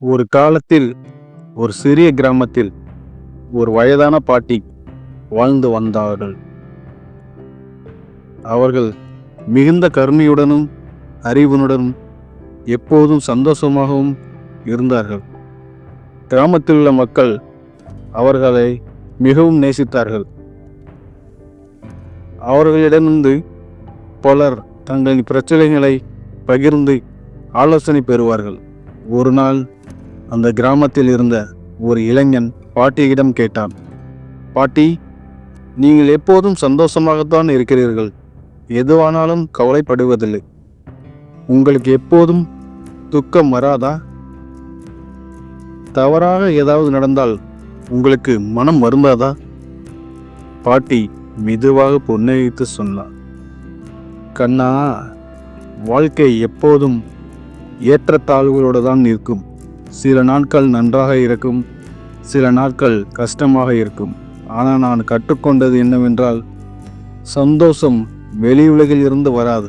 ஒரு காலத்தில் ஒரு சிறிய கிராமத்தில் ஒரு வயதான பாட்டி வாழ்ந்து வந்தார்கள். அவர்கள் மிகுந்த கருணையுடனும் அறிவுனுடனும் எப்போதும் சந்தோஷமாகவும் இருந்தார்கள். கிராமத்தில் உள்ள மக்கள் அவர்களை மிகவும் நேசித்தார்கள். அவர்களிடமிருந்து பலர் தங்களின் பிரச்சனைகளை பகிர்ந்து ஆலோசனை பெறுவார்கள். ஒரு நாள் அந்த கிராமத்தில் இருந்த ஒரு இளைஞன் பாட்டியிடம் கேட்டான் பாட்டி நீங்கள் எப்போதும் சந்தோஷமாகத்தான் இருக்கிறீர்கள். எதுவானாலும் கவலைப்படுவதில்லை. உங்களுக்கு எப்போதும் துக்கம் வராதா? தவறாக ஏதாவது நடந்தால் உங்களுக்கு மனம் வருந்தாதா? பாட்டி மெதுவாக புன்னகைத்து சொன்னார் கண்ணா வாழ்க்கை எப்போதும் ஏற்றத்தாழ்வுகளோடு தான் இருக்கும். சில நாட்கள் நன்றாக இருக்கும் சில நாட்கள் கஷ்டமாக இருக்கும். ஆனால் நான் கற்றுக்கொண்டது என்னவென்றால் சந்தோஷம் வெளி உலகில் இருந்து வராது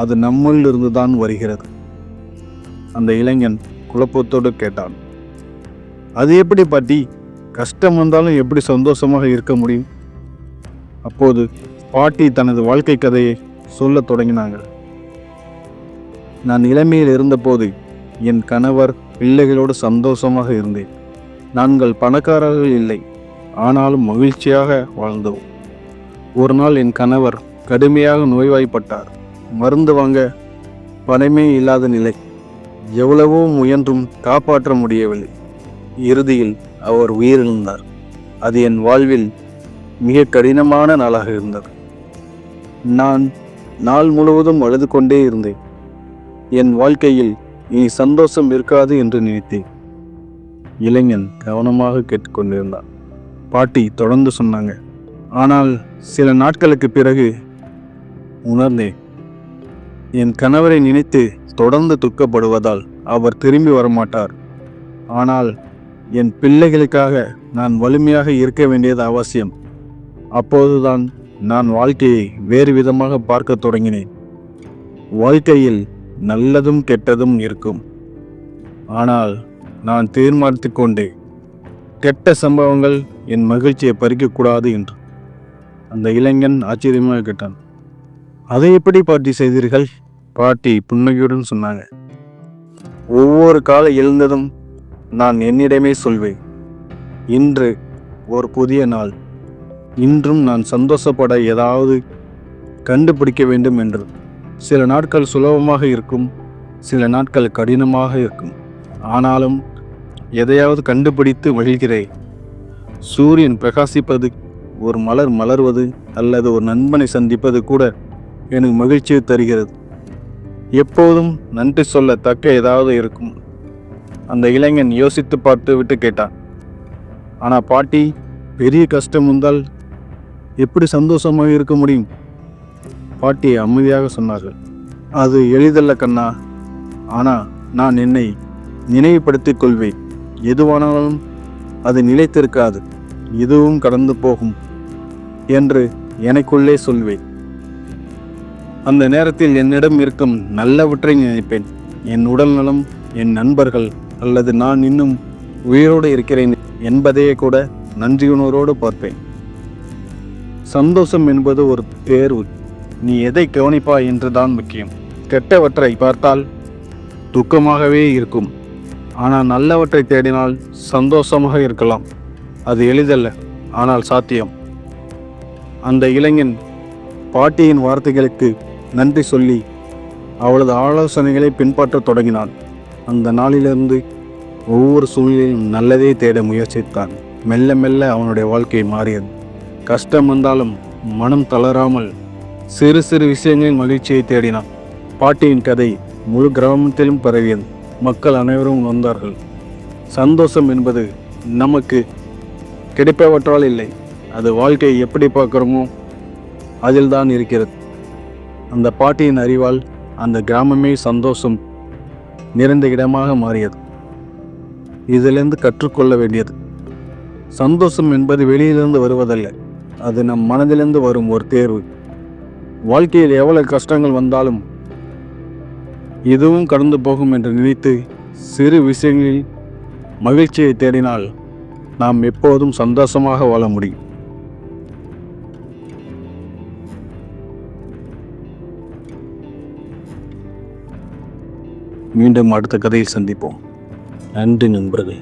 அது நம்மளில் இருந்து தான் வருகிறது. அந்த இளைஞன் குழப்பத்தோடு கேட்டான் அது எப்படி பாட்டி? கஷ்டம் வந்தாலும் எப்படி சந்தோஷமாக இருக்க முடியும்? அப்போது பாட்டி தனது வாழ்க்கை கதையை சொல்லத் தொடங்கினாங்க நான் இளமையில் இருந்தபோது என் கணவர் பிள்ளைகளோடு சந்தோஷமாக இருந்தேன். நாங்கள் பணக்காரர்கள் இல்லை ஆனாலும் மகிழ்ச்சியாக வாழ்ந்தோம். ஒரு நாள் என் கணவர் கடுமையாக நோய்வாய்ப்பட்டார். மருந்து வாங்க பணமே இல்லாத நிலை. எவ்வளவோ முயன்றும் காப்பாற்ற முடியவில்லை. இறுதியில் அவர் உயிரிழந்தார். அது என் வாழ்வில் மிக கடினமான நாளாக இருந்தது. நான் நாள் முழுவதும் அழுது கொண்டே இருந்தேன். என் வாழ்க்கையில் இனி சந்தோஷம் இருக்காது என்று நினைத்தேன். இளைஞன் கவனமாக கேட்டுக்கொண்டிருந்தான். பாட்டி தொடர்ந்து சொன்னாங்க. ஆனால் சில நாட்களுக்கு பிறகு உணர்ந்தேன். என் கணவரை நினைத்து தொடர்ந்து துக்கப்படுவதால் அவர் திரும்பி வரமாட்டார். ஆனால் என் பிள்ளைகளுக்காக நான் வலிமையாக இருக்க வேண்டியது அவசியம். அப்போதுதான் நான் வாழ்க்கையை வேறு விதமாக பார்க்க தொடங்கினேன். வாழ்க்கையில் நல்லதும் கெட்டதும் இருக்கும். ஆனால் நான் தீர்மானித்து கொண்டேன். கெட்ட சம்பவங்கள் என் மகிழ்ச்சியை பறிக்கக்கூடாது என்று. அந்த இளைஞன் ஆச்சரியமாக கேட்டான். அதை எப்படி பாட்டி செய்தீர்கள்? பாட்டி புன்னகையுடன் சொன்னாங்க. ஒவ்வொரு காலை எழுந்ததும் நான் என்னிடமே சொல்வேன். இன்று ஒரு புதிய நாள். இன்றும் நான் சந்தோஷப்பட ஏதாவது கண்டுபிடிக்க வேண்டும் என்று. சில நாட்கள் சுலபமாக இருக்கும் சில நாட்கள் கடினமாக இருக்கும். ஆனாலும் எதையாவது கண்டுபிடித்து மகிழ்கிறேன். சூரியன் பிரகாசிப்பது ஒரு மலர் மலர்வது அல்லது ஒரு நண்பனை சந்திப்பது கூட எனக்கு மகிழ்ச்சியை தருகிறது. எப்போதும் நன்றி சொல்ல தக்க ஏதாவது இருக்கும். அந்த இளைஞன் யோசித்து பார்த்து விட்டு கேட்டான். ஆனால் பாட்டி பெரிய கஷ்டம் வந்தால் எப்படி சந்தோஷமாக இருக்க முடியும்? பாட்டி அமைதியாக சொன்னார்கள். அது எளிதல்ல கண்ணா. ஆனால் நான் என்னை நினைவுபடுத்திக் கொள்வேன். எதுவானாலும் அது நிலைத்திருக்காது. இதுவும் கடந்து போகும் என்று எனக்குள்ளே சொல்வேன். அந்த நேரத்தில் என்னிடம் இருக்கும் நல்லவற்றை நினைப்பேன். என் உடல் நலம் என் நண்பர்கள் அல்லது நான் இன்னும் உயிரோடு இருக்கிறேன் என்பதையே கூட நன்றியுணர்வோடு பார்ப்பேன். சந்தோஷம் என்பது ஒரு தேர்வு. நீ எதை கவனிப்பாய் என்றுதான் முக்கியம். கெட்டவற்றை பார்த்தால் துக்கமாகவே இருக்கும். ஆனால் நல்லவற்றை தேடினால் சந்தோஷமாக இருக்கலாம். அது எளிதல்ல ஆனால் சாத்தியம். அந்த இளைஞன் பாட்டியின் வார்த்தைகளுக்கு நன்றி சொல்லி அவளது ஆலோசனைகளை பின்பற்றத் தொடங்கினான். அந்த நாளிலிருந்து ஒவ்வொரு சூழ்நிலையும் நல்லதே தேட முயற்சித்தான். மெல்ல மெல்ல அவனுடைய வாழ்க்கை மாறியது. கஷ்டம் வந்தாலும் மனம் தளராமல் சிறு சிறு விஷயங்களின் மகிழ்ச்சியை தேடினான். பாட்டியின் கதை முழு கிராமத்திலும் பரவியது. மக்கள் அனைவரும் வந்தார்கள் சந்தோஷம் என்பது நமக்கு கிடைப்பவற்றால் இல்லை. அது வாழ்க்கையை எப்படி பார்க்குறோமோ அதில் தான் இருக்கிறது. அந்த பாட்டியின் அறிவால் அந்த கிராமமே சந்தோஷம் நிறைந்த இடமாக மாறியது. இதிலிருந்து கற்றுக்கொள்ள வேண்டியது. சந்தோஷம் என்பது வெளியிலிருந்து வருவதல்ல. அது நம் மனதிலிருந்து வரும் ஒரு தேர்வு. வாழ்க்கையில் எவ்வளவு கஷ்டங்கள் வந்தாலும் இதுவும் கடந்து போகும் என்று நினைத்து சிறு விஷயங்களில் மகிழ்ச்சியை தேடினால் நாம் எப்போதும் சந்தோஷமாக வாழ முடியும். மீண்டும் அடுத்த கதையில் சந்திப்போம். நன்றி நண்பர்களே.